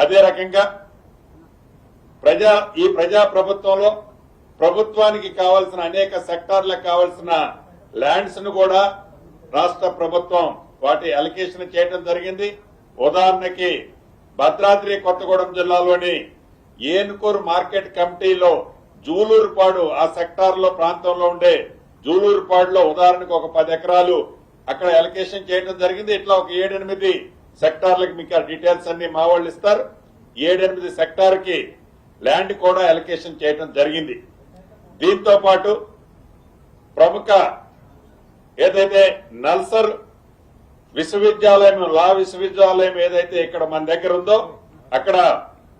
అదే రకంగా ప్రజా ఈ ప్రజా ప్రభుత్వంలో ప్రభుత్వానికి కావాల్సిన అనేక సెక్టార్లకు కావాల్సిన ల్యాండ్స్ను కూడా రాష్ట్ర ప్రభుత్వం వాటి అలికేషన్ చేయడం జరిగింది. ఉదాహరణకి భద్రాద్రి కొత్తగూడెం జిల్లాలోని ఏనుకూరు మార్కెట్ కమిటీలో జూలూరుపాడు ఆ సెక్టార్లో ప్రాంతంలో ఉండే జూలూరుపాడులో ఉదాహరణకు ఒక పది ఎకరాలు అక్కడ అలికేషన్ చేయడం జరిగింది. ఇట్లా ఒక ఏడెనిమిది సెక్టార్లకు మీకు ఆ డీటెయిల్స్ అన్ని మా వాళ్ళు ఇస్తారు. ఏడెనిమిది సెక్టార్కి ల్యాండ్ కూడా అలికేషన్ చేయడం జరిగింది. దీంతో పాటు ప్రముఖ ఏదైతే నల్సర్ విశ్వవిద్యాలయం లా విశ్వవిద్యాలయం ఏదైతే ఇక్కడ మన దగ్గర ఉందో అక్కడ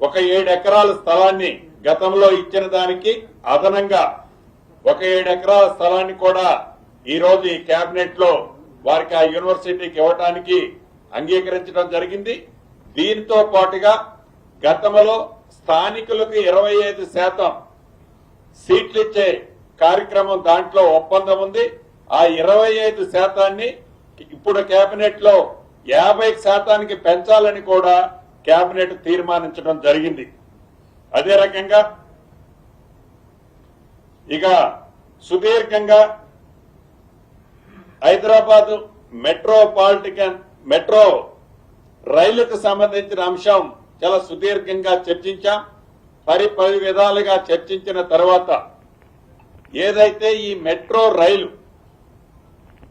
ఒక ఏడు ఎకరాల స్థలాన్ని గతంలో ఇచ్చిన దానికి అదనంగా ఒక ఏడు ఎకరాల స్థలాన్ని కూడా ఈ రోజు ఈ కేబినెట్లో వారికి ఆ యూనివర్సిటీకి ఇవ్వటానికి అంగీకరించడం జరిగింది. దీనితో పాటుగా గతంలో స్థానికులకు ఇరవై ఐదు శాతం సీట్లు ఇచ్చే కార్యక్రమం దాంట్లో ఒప్పందం ఉంది. ఆ ఇరవై ఐదు శాతాన్ని ఇప్పుడు కేబినెట్లో యాభై శాతానికి పెంచాలని కూడా కేబినెట్ తీర్మానించడం జరిగింది. అదే రకంగా ఇక సుదీర్ఘంగా హైదరాబాద్ మెట్రోపాలిటికన్ మెట్రో రైలుకు సంబంధించిన అంశం చాలా సుదీర్ఘంగా చర్చించాం. పరి పది విధాలుగా చర్చించిన తర్వాత ఏదైతే ఈ మెట్రో రైలు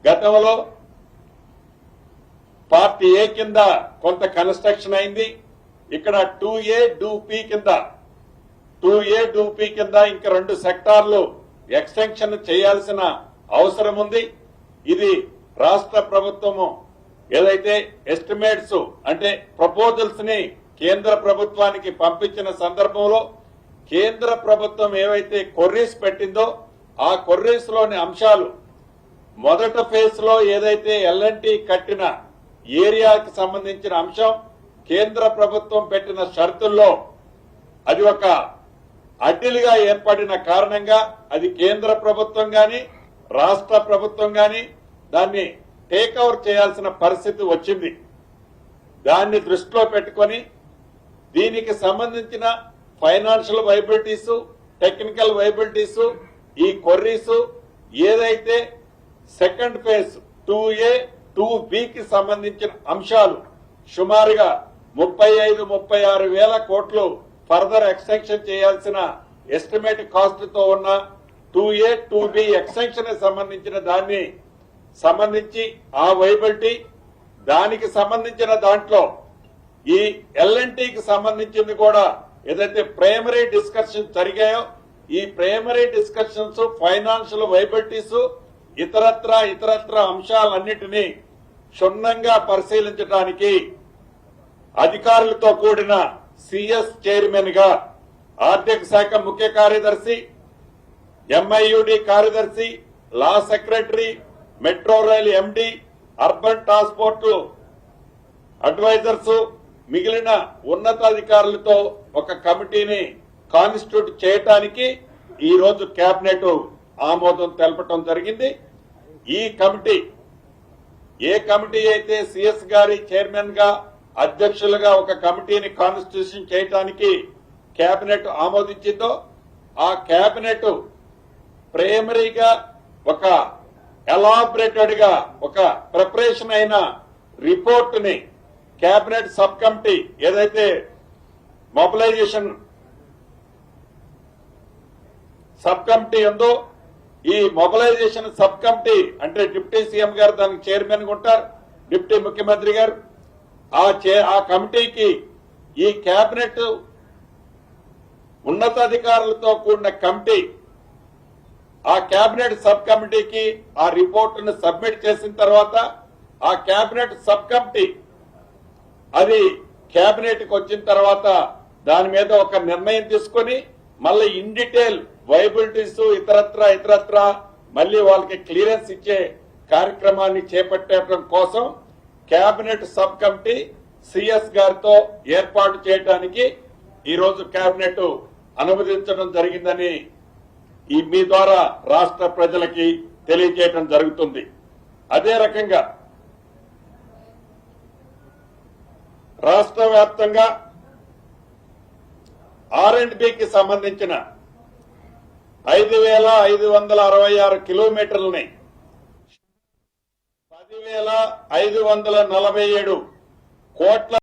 గతంలో పార్టీ ఏ కింద కొంత కన్స్ట్రక్షన్ అయింది ఇక్కడ టూ ఏ టూ పి కింద టూ ఏ టూ పి కింద ఇంకా రెండు సెక్టార్లు ఎక్స్టెన్షన్ చేయాల్సిన అవసరం ఉంది. ఇది రాష్ట్ర ప్రభుత్వము ఏదైతే ఎస్టిమేట్స్ అంటే ప్రపోజల్స్ని కేంద్ర ప్రభుత్వానికి పంపించిన సందర్భంలో కేంద్ర ప్రభుత్వం ఏవైతే కొర్రీస్ పెట్టిందో ఆ కొర్రీస్లోని అంశాలు మొదట ఫేజ్లో ఏదైతే ఎల్ఎన్టీ కట్టిన ఏరియాకి సంబంధించిన అంశం కేంద్ర ప్రభుత్వం పెట్టిన షరతుల్లో అది ఒక అడ్డిలుగా ఏర్పడిన కారణంగా అది కేంద్ర ప్రభుత్వం గాని రాష్ట్ర ప్రభుత్వం గాని దాన్ని టేక్ఓవర్ చేయాల్సిన పరిస్థితి వచ్చింది. దాన్ని దృష్టిలో పెట్టుకొని దీనికి సంబంధించిన ఫైనాన్షియల్ వైబిలిటీస్ టెక్నికల్ వైబిలిటీస్ ఈ కొర్రీస్ ఏదైతే second phase two A two బికి సంబంధించిన అంశాలు సుమారుగా ముప్పై ఐదు ముప్పై ఆరు వేల కోట్లు ఫర్దర్ ఎక్స్టెన్షన్ చేయాల్సిన ఎస్టిమేట్ కాస్ట్తో ఉన్న two A two B extension సంబంధించిన దాన్ని సంబంధించి ఆ వైబిలిటీ దానికి సంబంధించిన దాంట్లో ఈ ఎల్ఎన్టీకి సంబంధించింది కూడా ఏదైతే ప్రైమరీ డిస్కషన్ జరిగాయో ఈ ప్రైమరీ డిస్కషన్స్ ఫైనాన్షియల్ వైబిలిటీస్ ఇతరత్ర ఇతరత్ర అంశాలన్నిటినీ క్షుణ్ణంగా పరిశీలించడానికి అధికారులతో కూడిన సిఎస్ చైర్మన్గా ఆర్థిక శాఖ ముఖ్య కార్యదర్శి ఎంఐయుడి కార్యదర్శి law secretary metro rail MD urban transport advisers మిగిలిన ఉన్నతాధికారులతో ఒక కమిటీని కాన్స్టిట్యూట్ చేయటానికి ఈ రోజు కేబినెట్ ఆమోదం తెలపటం జరిగింది. ఈ కమిటీ ఏ కమిటీ అయితే సిఎస్ గారి చైర్మన్గా అధ్యక్షులుగా ఒక కమిటీని కాన్స్టిట్యూషన్ చేయటానికి కేబినెట్ ఆమోదించిందో ఆ కేబినెట్ ప్రైమరీగా ఒక ఎలాబరేటెడ్గా ఒక ప్రిపరేషన్ అయిన రిపోర్ట్ని కేబినెట్ సబ్ కమిటీ ఏదైతే మొబిలైజేషన్ సబ్ కమిటీ ఉందో ఈ మొబిలైజేషన్ సబ్ కమిటీ అంటే డిప్యూటీ సీఎం గారు దానికి చైర్మన్గా ఉంటారు డిప్యూటీ ముఖ్యమంత్రి గారు. ఆ ఆ కమిటీకి ఈ కేబినెట్ ఉన్నతాధికారులతో కూడిన కమిటీ ఆ కేబినెట్ సబ్ కమిటీకి ఆ రిపోర్టును సబ్మిట్ చేసిన తర్వాత ఆ కేబినెట్ సబ్ కమిటీ అది కేబినెట్ వచ్చిన తర్వాత దాని మీద ఒక నిర్ణయం తీసుకొని మళ్ళీ ఇన్ డీటెయిల్ వైబిలిటీస్ ఇతరత్ర ఇతరత్ర మళ్ళీ వాళ్ళకి క్లియరెన్స్ ఇచ్చే కార్యక్రమాన్ని చేపట్టడం కోసం కేబినెట్ సబ్ కమిటీ సిఎస్ గారితో ఏర్పాటు చేయడానికి ఈరోజు కేబినెట్ అనుమతించడం జరిగిందని ఈ మీ ద్వారా రాష్ట్ర ప్రజలకి తెలియజేయడం జరుగుతుంది. అదే రకంగా రాష్ట్ర వ్యాప్తంగా ఆర్ అండ్ బికి సంబంధించిన ఐదు వేల ఐదు వందల అరవై ఆరు కిలోమీటర్లని పదివేల ఐదు వందల నలభై ఏడు కోట్ల